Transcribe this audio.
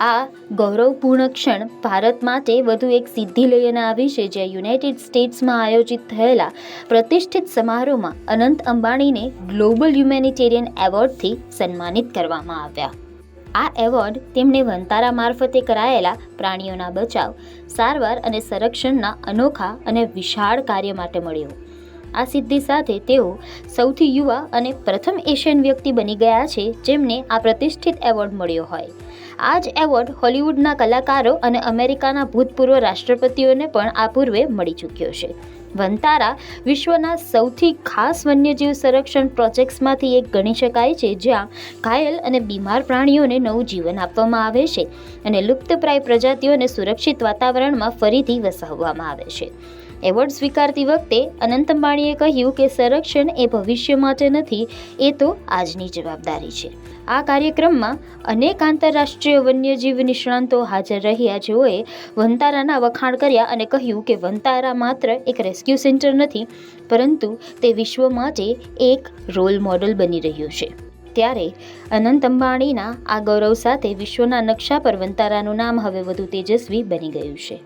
આ ગૌરવપૂર્ણ ક્ષણ ભારત માટે વધુ એક સિદ્ધિ લઈને આવી છે, જે યુનાઇટેડ સ્ટેટ્સમાં આયોજિત થયેલા પ્રતિષ્ઠિત સમારોહમાં અનંત અંબાણીને ગ્લોબલ હ્યુમેનિટેરિયન એવોર્ડથી સન્માનિત કરવામાં આવ્યા. આ એવોર્ડ તેમને વંતારા મારફતે કરાયેલા પ્રાણીઓના બચાવ, સારવાર અને સંરક્ષણના અનોખા અને વિશાળ કાર્ય માટે મળ્યો. આ સિદ્ધિ સાથે તેઓ સૌથી યુવા અને પ્રથમ એશિયન વ્યક્તિ બની ગયા છે જેમને આ પ્રતિષ્ઠિત એવોર્ડ મળ્યો હોય. આ જ એવોર્ડ હોલિવૂડના કલાકારો અને અમેરિકાના ભૂતપૂર્વ રાષ્ટ્રપતિઓને પણ આ પૂર્વે મળી ચૂક્યો છે. વંતારા વિશ્વના સૌથી ખાસ વન્યજીવ સંરક્ષણ પ્રોજેક્ટ્સમાંથી એક ગણી શકાય છે, જ્યાં ઘાયલ અને બીમાર પ્રાણીઓને નવું જીવન આપવામાં આવે છે અને લુપ્તપ્રાય પ્રજાતિઓને સુરક્ષિત વાતાવરણમાં ફરીથી વસાવવામાં આવે છે. એવોર્ડ સ્વીકારતી વખતે અનંત અંબાણીએ કહ્યું કે સંરક્ષણ એ ભવિષ્ય માટે નથી, એ તો આજની જવાબદારી છે. આ કાર્યક્રમમાં અનેક આંતરરાષ્ટ્રીય વન્યજીવ નિષ્ણાંતો હાજર રહ્યા. જેઓએ વંતારાના વખાણ કર્યા અને કહ્યું કે વંતારા માત્ર એક રેસ્ક્યુ સેન્ટર નથી, પરંતુ તે વિશ્વ માટે એક રોલ મોડલ બની રહ્યું છે. ત્યારે અનંત અંબાણીના આ ગૌરવ સાથે વિશ્વના નકશા પર વંતારાનું નામ હવે વધુ તેજસ્વી બની ગયું છે.